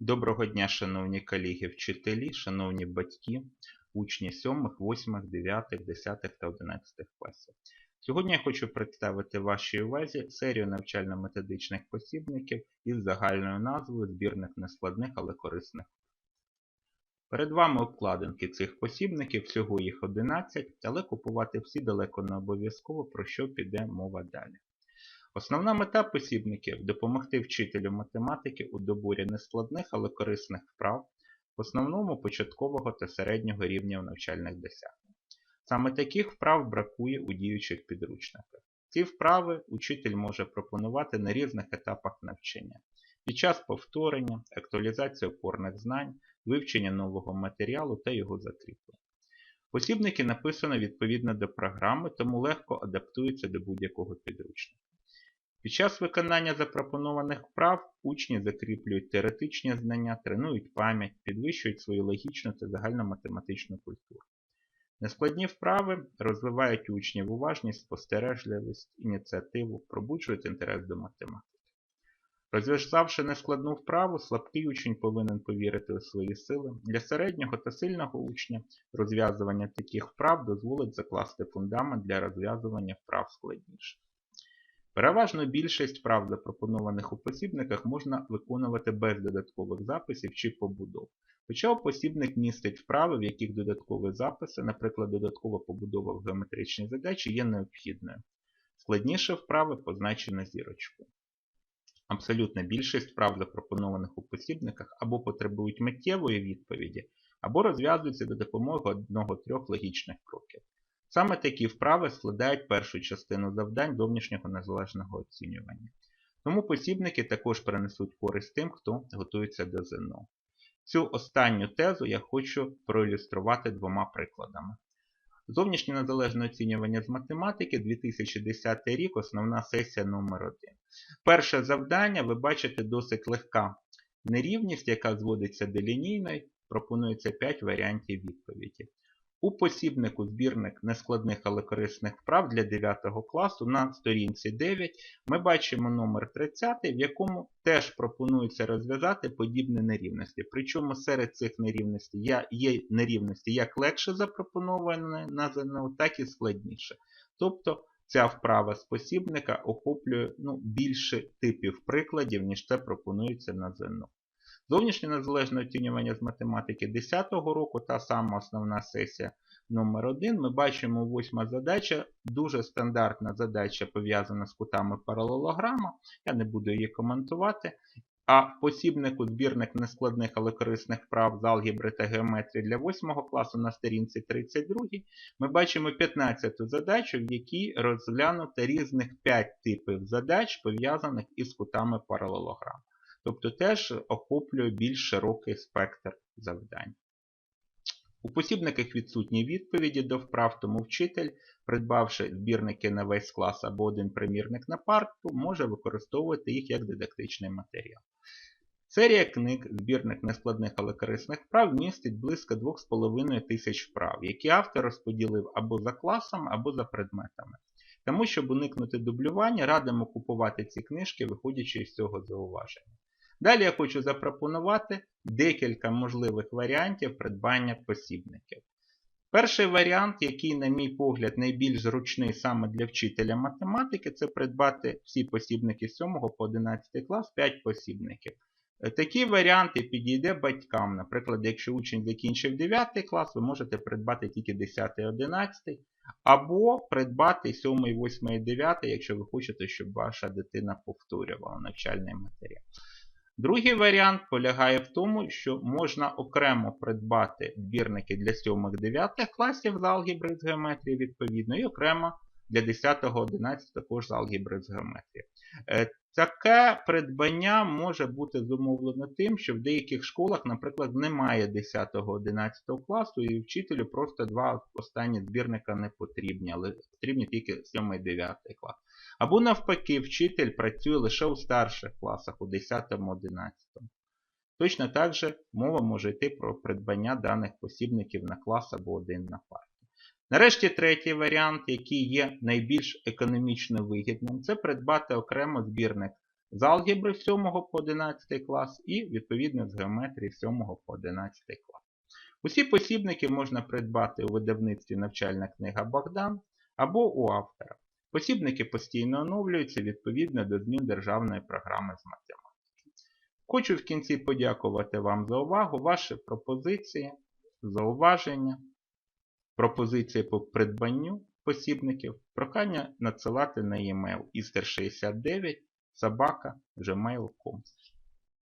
Доброго дня, шановні колеги, вчителі, шановні батьки, учні 7, 8, 9, 10 та 11 класів. Сьогодні я хочу представити вашій увазі серію навчально-методичних посібників із загальною назвою Збірник нескладних, але корисних. Перед вами обкладинки цих посібників, всього їх 11, але купувати всі далеко не обов'язково, про що піде мова далі. Основна мета посібників допомогти вчителю математики у доборі нескладних, але корисних вправ, в основному початкового та середнього рівня навчальних досягнень. Саме таких вправ бракує у діючих підручниках. Ці вправи учитель може пропонувати на різних етапах навчання. Під час повторення, актуалізації опорних знань, вивчення нового матеріалу та його закріплення. Посібники написано відповідно до програми, тому легко адаптуються до будь-якого підручника. Під час виконання запропонованих вправ учні закріплюють теоретичні знання, тренують пам'ять, підвищують свою логічну та загальноматематичну культуру. Нескладні вправи розвивають учнів уважність, спостережливість, ініціативу, пробуджують інтерес до математики. Розв'язавши нескладну вправу, слабкий учень повинен повірити у свої сили. Для середнього та сильного учня розв'язування таких вправ дозволить закласти фундамент для розв'язування вправ складніших. Переважно більшість вправ, запропонованих у посібниках, можна виконувати без додаткових записів чи побудов. Хоча посібник містить вправи, в яких додаткові записи, наприклад, додаткова побудова в геометричній задачі, є необхідною. Складніше вправи позначені зірочкою. Абсолютна більшість вправ, запропонованих у посібниках, або потребують миттєвої відповіді, або розв'язуються за допомогою одного-трьох логічних кроків. Саме такі вправи складають першу частину завдань зовнішнього незалежного оцінювання. Тому посібники також принесуть користь тим, хто готується до ЗНО. Цю останню тезу я хочу проілюструвати двома прикладами. Зовнішнє незалежне оцінювання з математики 2010 рік, основна сесія номер 1 Перше завдання, ви бачите, досить легка нерівність, яка зводиться до лінійної, пропонується 5 варіантів відповіді. У посібнику збірник нескладних, але корисних вправ для 9 класу на сторінці 9 ми бачимо номер 30, в якому теж пропонується розв'язати подібні нерівності. Причому серед цих нерівностей є нерівності як легше запропоновані на ЗНО, так і складніше. Тобто ця вправа з посібника охоплює ну, більше типів прикладів, ніж це пропонується на ЗНО. Зовнішнє незалежне оцінювання з математики 10 року, та сама основна сесія номер 1 Ми бачимо восьма задача, дуже стандартна задача пов'язана з кутами паралелограма. Я не буду її коментувати. А в посібнику збірник нескладних, але корисних вправ з алгебри та геометрії для 8 класу на сторінці 32 ми бачимо 15 задачу, в якій розглянуто різних 5 типів задач, пов'язаних із кутами паралелограму тобто теж охоплює більш широкий спектр завдань. У посібниках відсутні відповіді до вправ, тому вчитель, придбавши збірники на весь клас або один примірник на парту, може використовувати їх як дидактичний матеріал. Серія книг, збірник нескладних, але корисних вправ містить близько 2,5 тисяч вправ, які автор розподілив або за класом, або за предметами. Тому, щоб уникнути дублювання, радимо купувати ці книжки, виходячи з цього зауваження. Далі я хочу запропонувати декілька можливих варіантів придбання посібників. Перший варіант, який, на мій погляд, найбільш зручний саме для вчителя математики, це придбати всі посібники з 7 по 11 клас 5 посібників. Е, такі варіанти підійде батькам. Наприклад, якщо учень закінчив 9 клас, ви можете придбати тільки 10 11, або придбати 7, 8 9, якщо ви хочете, щоб ваша дитина повторювала навчальний матеріал. Другий варіант полягає в тому, що можна окремо придбати збірники для 7-9 класів з алгебри з геометрії відповідно, і окремо для 10-11 також з алгебри з геометрії. Е, таке придбання може бути зумовлено тим, що в деяких школах, наприклад, немає 10-11 класу, і вчителю просто два останні збірника не потрібні, але потрібні тільки 7-9 клас. Або навпаки, вчитель працює лише у старших класах, у 10-11. Точно так же мова може йти про придбання даних посібників на клас або один на парті. Нарешті третій варіант, який є найбільш економічно вигідним, це придбати окремо збірник з алгебри 7 по 11 клас і відповідно з геометрії 7 по 11 клас. Усі посібники можна придбати у видавництві навчальна книга Богдан або у автора. Посібники постійно оновлюються відповідно до змін державної програми з математики. Хочу в кінці подякувати вам за увагу, ваші пропозиції, зауваження, пропозиції по придбанню посібників, прохання надсилати на e-mail ister69 собака gmail.com.